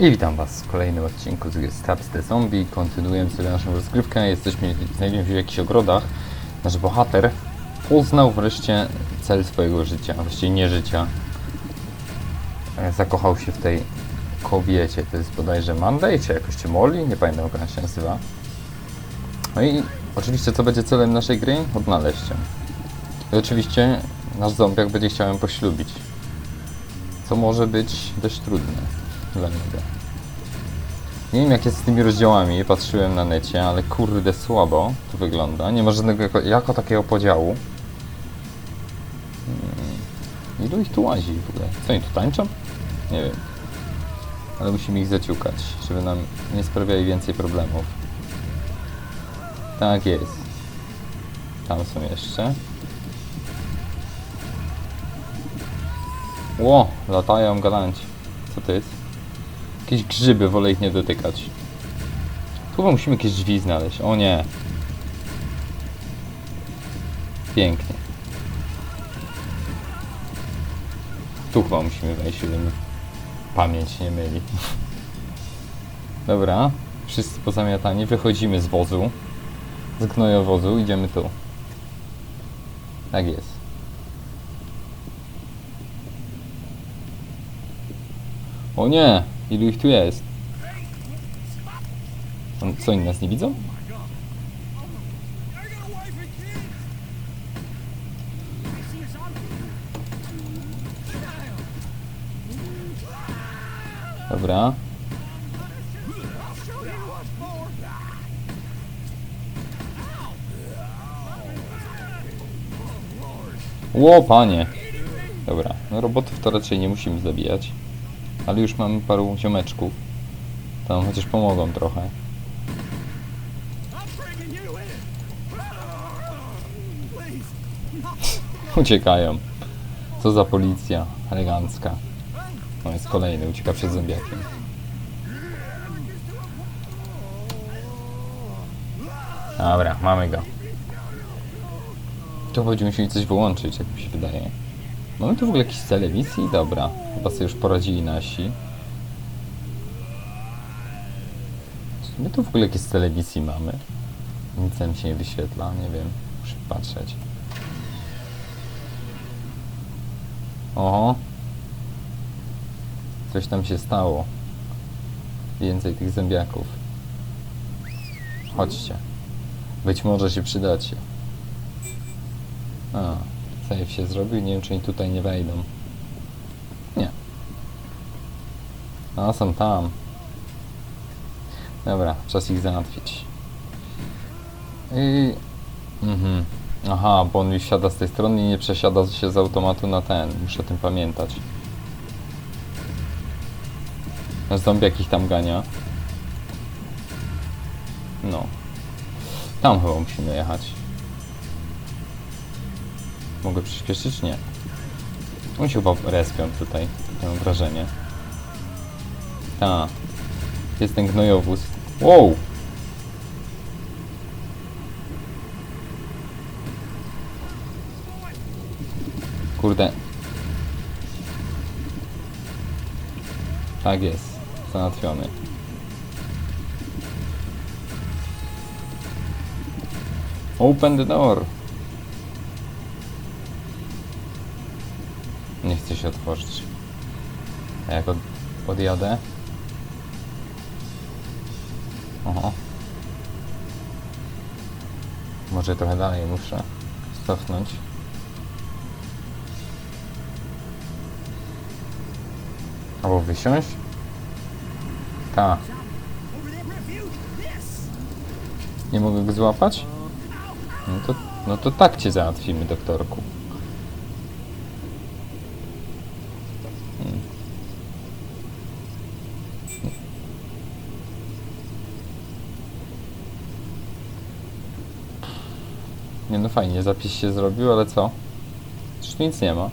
I witam Was w kolejnym odcinku z Stabs the Zombie. Kontynuujemy sobie naszą rozgrywkę. Jesteśmy, w jakichś ogrodach. Nasz bohater poznał wreszcie cel swojego życia, a właściwie nie życia. E, Zakochał się w tej kobiecie. To jest bodajże Monday, czy jakoś czy Molly? Nie pamiętam jak ona się nazywa. No i oczywiście co będzie celem naszej gry? Odnaleźć ją. I oczywiście nasz zombiak będzie chciał ją poślubić. Co może być dość trudne dla niego. Nie wiem jak jest z tymi rozdziałami, patrzyłem na necie, ale kurde słabo to wygląda. Nie ma żadnego jako, jako takiego podziału. Hmm. Ilu ich tu łazi w ogóle? Co oni tu tańczą? Nie wiem. Ale musimy ich zaciukać, żeby nam nie sprawiali więcej problemów. Tak jest. Tam są jeszcze. Ło, latają galanci. Co to jest? Jakieś grzyby, wolę ich nie dotykać. Chyba musimy jakieś drzwi znaleźć. O nie. Pięknie. Tu chyba musimy wejść, mi pamięć nie myli. Dobra. Wszyscy pozamiatani. Wychodzimy z wozu. Z gnojowozu. Idziemy tu. Tak jest. O nie! Ilu ich tu jest? On, co, oni nas nie widzą? Dobra. Ło, panie! Dobra, no robotów to raczej nie musimy zabijać. Ale już mamy paru ziomeczków. To nam chociaż pomogą trochę. Uciekają. Co za policja elegancka. No jest kolejny, ucieka przed zombiakiem. Dobra, mamy go. Tu będziemy musieli coś wyłączyć, jak mi się wydaje. Mamy tu w ogóle jakieś telewizji? Dobra, chyba sobie już poradzili nasi. Czy my tu w ogóle jakieś telewizji mamy? Nic tam się nie wyświetla, nie wiem. Muszę patrzeć. Oho. Coś tam się stało. Więcej tych zębiaków. Chodźcie. Być może się przydacie. A, save się zrobił. Nie wiem, czy oni tutaj nie wejdą. Nie. A, są tam. Dobra, czas ich załatwić. I... Mhm. Aha, bo on mi wsiada z tej strony i nie przesiada się z automatu na ten. Muszę o tym pamiętać. Zombiak ich tam gania. No. Tam chyba musimy jechać. Mogę przyspieszyć? Nie. Oni się chyba respią tutaj. Mam wrażenie. Ta. Jest ten gnojowóz. Wow! Kurde. Tak jest. Załatwiony. Open the door. Się otworzyć. A jak od, odjadę? Oho. Może trochę dalej muszę cofnąć. Albo wysiąść? Ta. Over there, refuge. This. Nie mogę go złapać? No to, no to tak cię załatwimy, doktorku. Hmm. Nie no fajnie, zapis się zrobił, ale co? Przecież nic nie ma.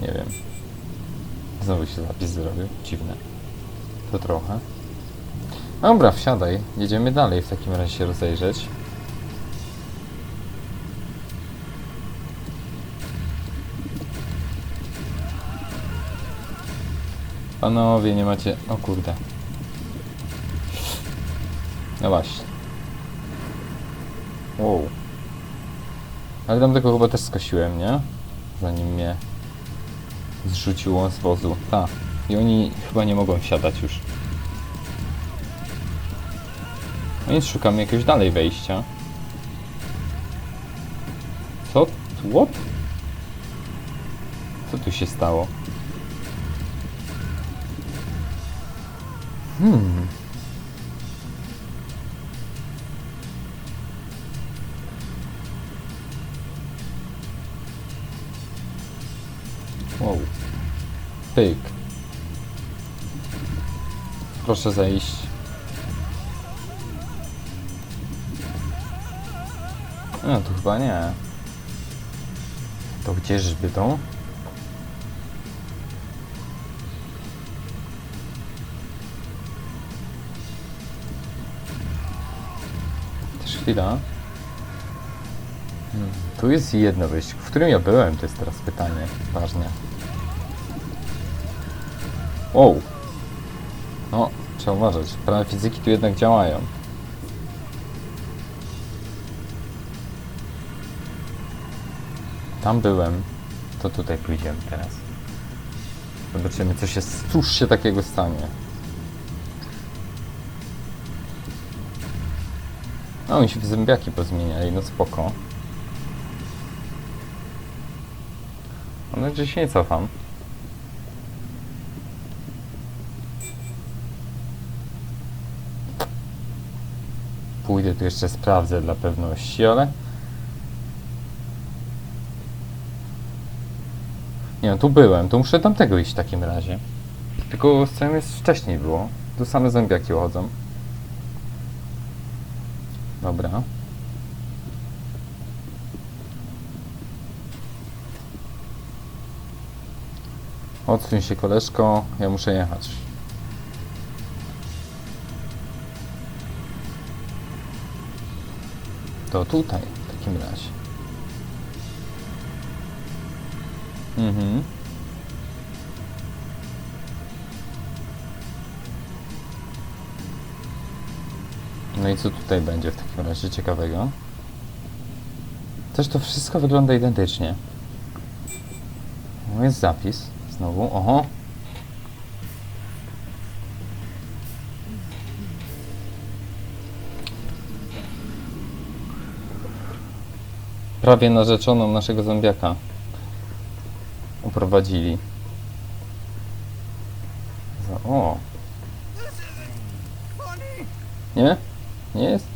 Nie wiem. Znowu się zapis zrobił. Dziwne. To trochę. Dobra, wsiadaj. Jedziemy dalej w takim razie się rozejrzeć. Panowie, nie macie... O kurde. No właśnie. Wow. Ale tam tego chyba też skosiłem, nie? Zanim mnie zrzuciło z wozu. Tak. I oni chyba nie mogą wsiadać już. No więc szukamy jakiegoś dalej wejścia. Co? What? Co tu się stało? Hmm. Wow. Pyk. Proszę zejść. No tu chyba nie. To gdzieżby to? Też chwila. Hmm, Tu jest jedno wyjście. W którym ja byłem, to jest teraz pytanie. Ważne. Wow. No, trzeba uważać. Prawa fizyki tu jednak działają. Tam byłem. To tutaj pójdziemy teraz. Zobaczymy, co się, cóż się takiego stanie. No, mi się zębiaki pozmieniali, no spoko. Mam nadzieję, że się nie cofam. Pójdę tu jeszcze sprawdzę dla pewności, ale... Nie no, tu byłem, tu muszę tamtego iść w takim razie. Tylko z całym jest wcześniej było. Tu same zębiaki chodzą. Dobra. Odsuń się koleżko, ja muszę jechać. To tutaj w takim razie. Mhm. No i co tutaj będzie w takim razie ciekawego? Też to wszystko wygląda identycznie. Jest zapis. Znowu. Oho. Prawie narzeczoną naszego zombiaka uprowadzili. O, nie? Nie jest?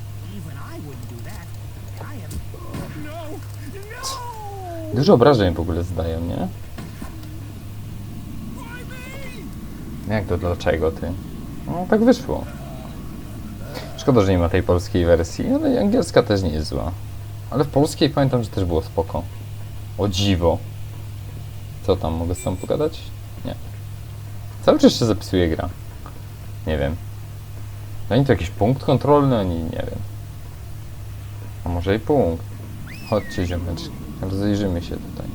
Dużo obrażeń w ogóle zdają, nie? Jak to dlaczego ty? No tak wyszło. Szkoda, że nie ma tej polskiej wersji, ale angielska też nie jest zła. Ale w polskiej pamiętam, że też było spoko. O dziwo. Co tam, mogę z tą pogadać? Nie. Cały czas się zapisuje gra. Nie wiem. Ani to jakiś punkt kontrolny, ani nie wiem. A może i punkt. Chodźcie ziomeczki. Rozejrzymy się tutaj.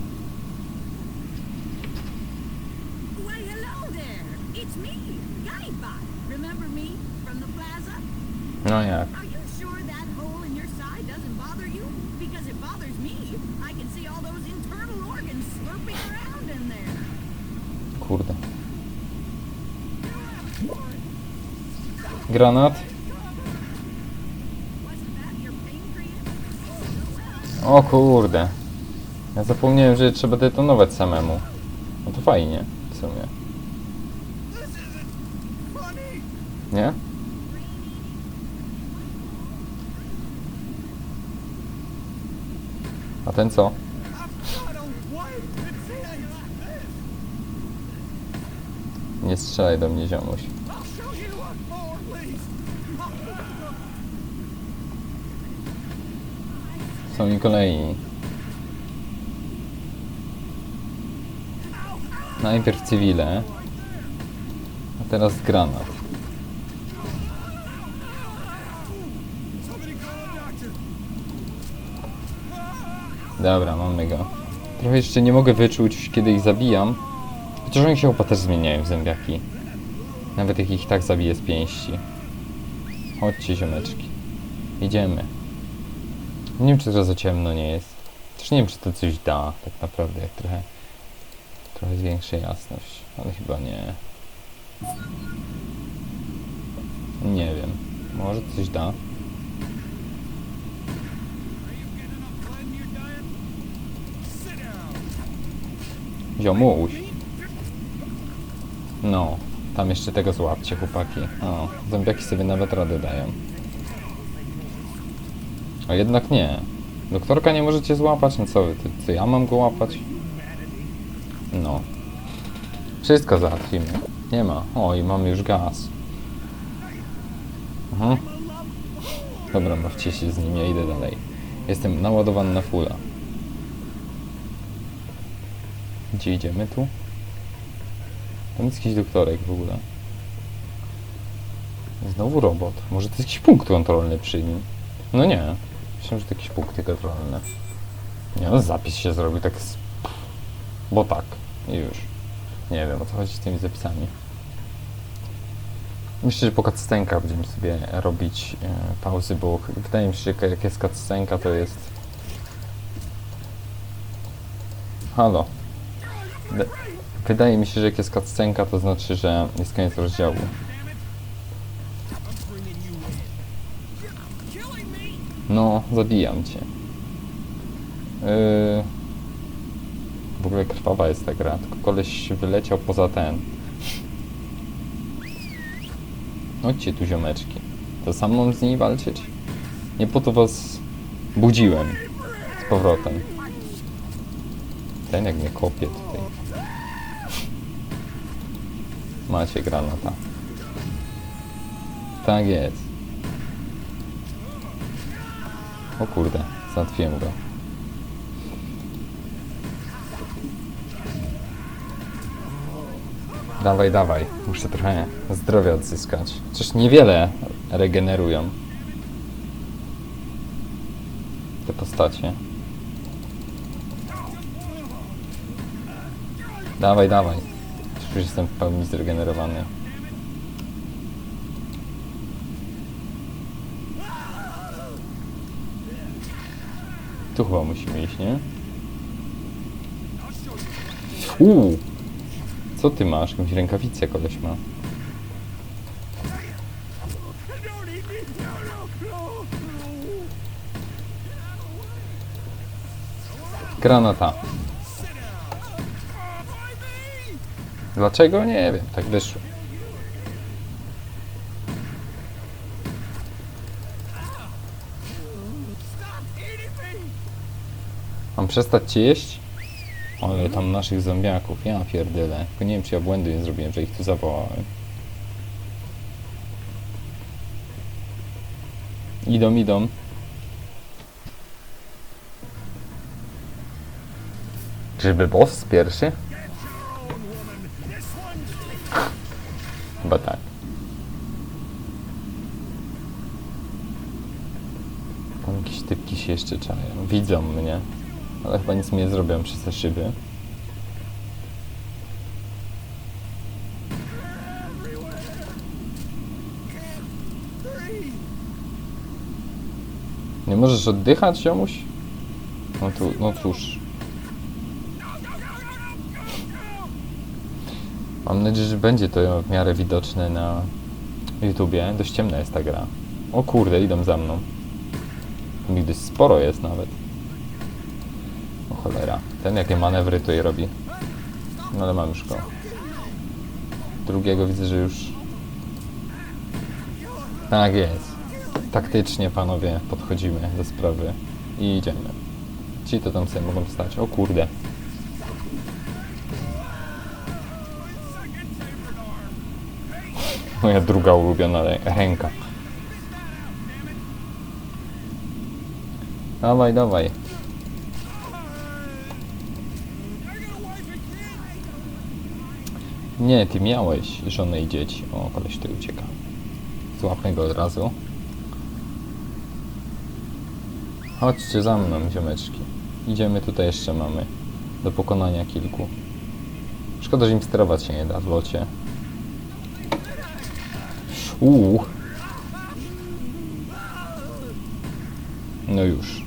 In there. Kurde. Granat. O kurde. Ja zapomniałem, że trzeba detonować samemu. No to fajnie, w sumie. Nie? Ten co? Nie strzelaj do mnie, ziomuś. Są mi kolejni. Najpierw cywile. A teraz granat. Dobra, mamy go. Trochę jeszcze nie mogę wyczuć, kiedy ich zabijam. Chociaż oni się chyba też zmieniają w zębiaki. Nawet jak ich tak zabije z pięści. Chodźcie, ziomeczki. Idziemy. Nie wiem, czy teraz za ciemno nie jest. Też nie wiem, czy to coś da, tak naprawdę, jak trochę... Trochę zwiększy jasność, ale chyba nie. Nie wiem. Może coś da. Ziomuś. No, tam jeszcze tego złapcie, chłopaki. O, zombiaki sobie nawet radę dają. A jednak nie. Doktorka nie możecie złapać? No co wy, to, co ja mam go łapać? No. Wszystko załatwimy. Nie ma. O, i mamy już gaz. Mhm. Dobra, bawcie się z nim, ja idę dalej. Jestem naładowany na fulla. Gdzie idziemy tu? Tam jest jakiś doktorek w ogóle. Znowu robot. Może to jest jakiś punkt kontrolny przy nim. No nie. Myślałem, że to jakieś punkty kontrolne. Nie no, zapis się zrobił tak z... Bo tak. I już. Nie wiem, o co chodzi z tymi zapisami. Myślę, że po cutscenkach będziemy sobie robić e, pauzy, bo wydaje mi się, że jak jest cutscenka, to jest... Halo. Wy- Wydaje mi się, że jak jest cutscenka, to znaczy, że jest koniec rozdziału. No, zabijam cię. Yy... W ogóle krwawa jest ta gra, tylko koleś wyleciał poza ten. Chodźcie tu ziomeczki. To sam mam z nimi walczyć? Nie po to was budziłem z powrotem. Ten jak mnie kopie tutaj. Macie granata. Tak jest. O kurde, załatwiłem go. Dawaj, dawaj. Muszę trochę zdrowia odzyskać. Chociaż niewiele regenerują. Te postacie. Dawaj, dawaj. Już jestem w pełni zregenerowany. Tu chyba musimy iść, nie? Uuu! Co ty masz? Jakąś rękawicę koleś ma. Granata. Dlaczego? Nie wiem. Tak wyszło. Mam przestać cię jeść? Ale tam naszych zombiaków, ja pierdyle. Tylko nie wiem, czy ja błędu nie zrobiłem, że ich tu zawołałem. Idą, idą. Czyżby boss pierwszy? Chyba tak. Tam jakieś typki się jeszcze czają. Widzą mnie. Ale chyba nic mi nie zrobią przez te szyby. Nie możesz oddychać, ziomuś? No tu, no cóż. Mam nadzieję, że będzie to w miarę widoczne na YouTubie. Dość ciemna jest ta gra. O kurde, idą za mną. Dość sporo jest nawet. O cholera. Ten jakie manewry tutaj robi. No ale mam już go. Drugiego widzę, że już... Tak jest. Taktycznie, panowie, podchodzimy do sprawy i idziemy. Ci to tam sobie mogą stać. O kurde. Moja druga ulubiona rę- ręka. Dawaj, dawaj. Nie, ty miałeś żonę i dzieci. O, koleś tu ucieka. Złapmy go od razu. Chodźcie za mną, ziomeczki. Idziemy, tutaj jeszcze mamy do pokonania kilku. Szkoda, że im sterować się nie da w locie. Uuu. No już.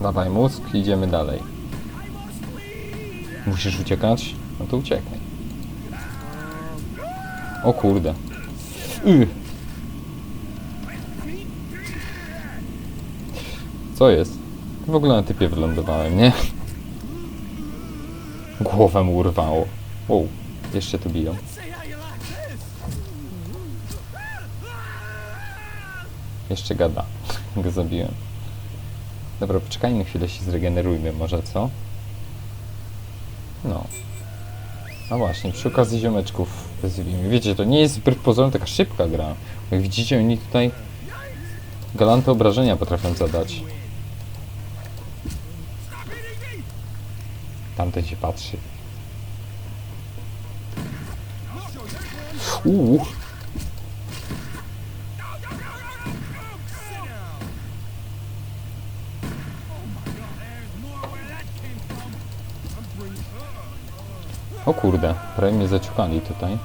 Dawaj mózg, idziemy dalej. Musisz uciekać? No to uciekaj. O kurde. Y. Co jest? W ogóle na typie wylądowałem, nie? Głowę mu urwało. Wow, jeszcze tu biją. Jeszcze gada. Go zabiłem. Dobra, poczekajmy chwilę, się zregenerujmy może, co? No. No właśnie, przy okazji ziomeczków wezwijmy. Wiecie, to nie jest wbrew pozorom taka szybka gra. Jak widzicie, oni tutaj galante obrażenia potrafią zadać. Tamten się patrzy. Uuu. O kurde, prawie mnie zaciukali tutaj.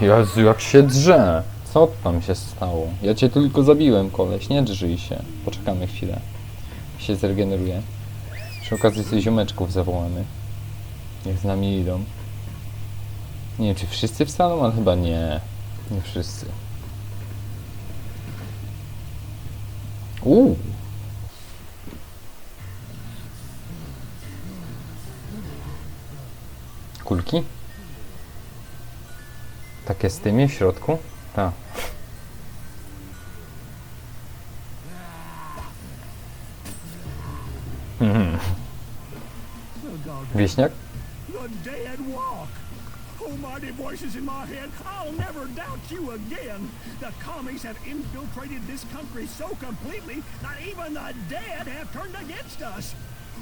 Jezu, jak się drze! Co tam się stało? Ja cię tylko zabiłem, koleś, nie drżyj się. Poczekamy chwilę. Się zregeneruje. Przy okazji sobie ziomeczków zawołamy. Niech z nami idą. Nie wiem, czy wszyscy wstaną, ale chyba nie. Nie wszyscy. Uuu. Kulki? Takie z tymi w środku? Tak. Wieśniak? Almighty voices in my head, I'll never doubt you again. The commies have infiltrated this country so completely that even the dead have turned against us.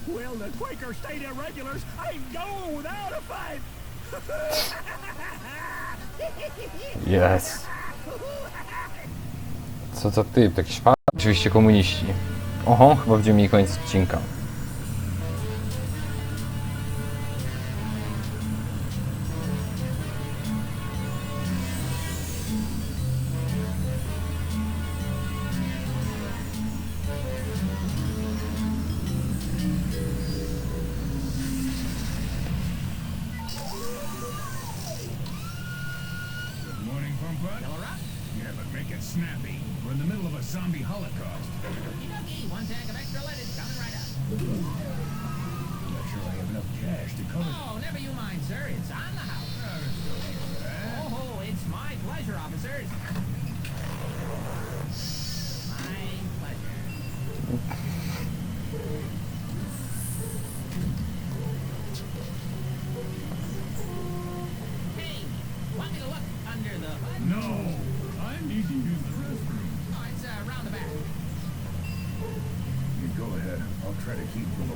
Well, the Quaker State Irregulars ain't going without a fight. Jest. Co za typ, taki szpan? Oczywiście komuniści. Oho, chyba będziemy mieli koniec odcinka. Morning, Pumpup. Yeah, but make it snappy. We're in the middle of a zombie holocaust. Okey-dokey, one tag of extra lettuce coming right up. Not sure I have enough cash to cover. Oh, never you mind, sir. It's on the house. Oh, it's my pleasure, officers.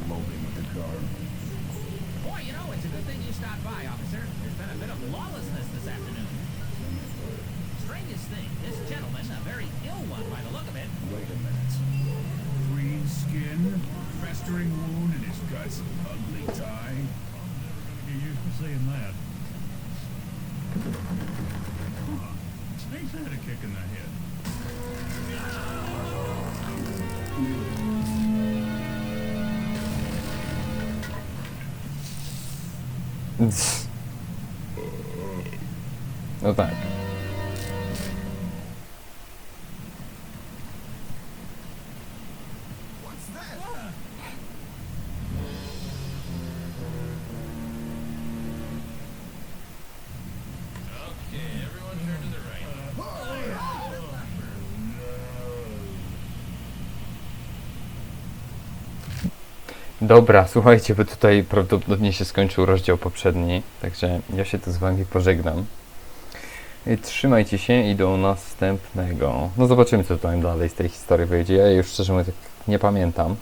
To keep from eloping with the car. Boy, you know, it's a good thing you stopped by, officer. There's been a bit of lawlessness this afternoon. Strangest thing, this gentleman, a very ill one by the look of it, Wait a minute. Green skin, festering wound in his guts, ugly tie. You used to saying that. Huh. Snake's had a kick in the head. No tak. Dobra, słuchajcie, bo tutaj prawdopodobnie się skończył rozdział poprzedni, także ja się tu z wami pożegnam. I trzymajcie się i do następnego. No zobaczymy, co tutaj dalej z tej historii wyjdzie. Ja już szczerze mówiąc tak nie pamiętam.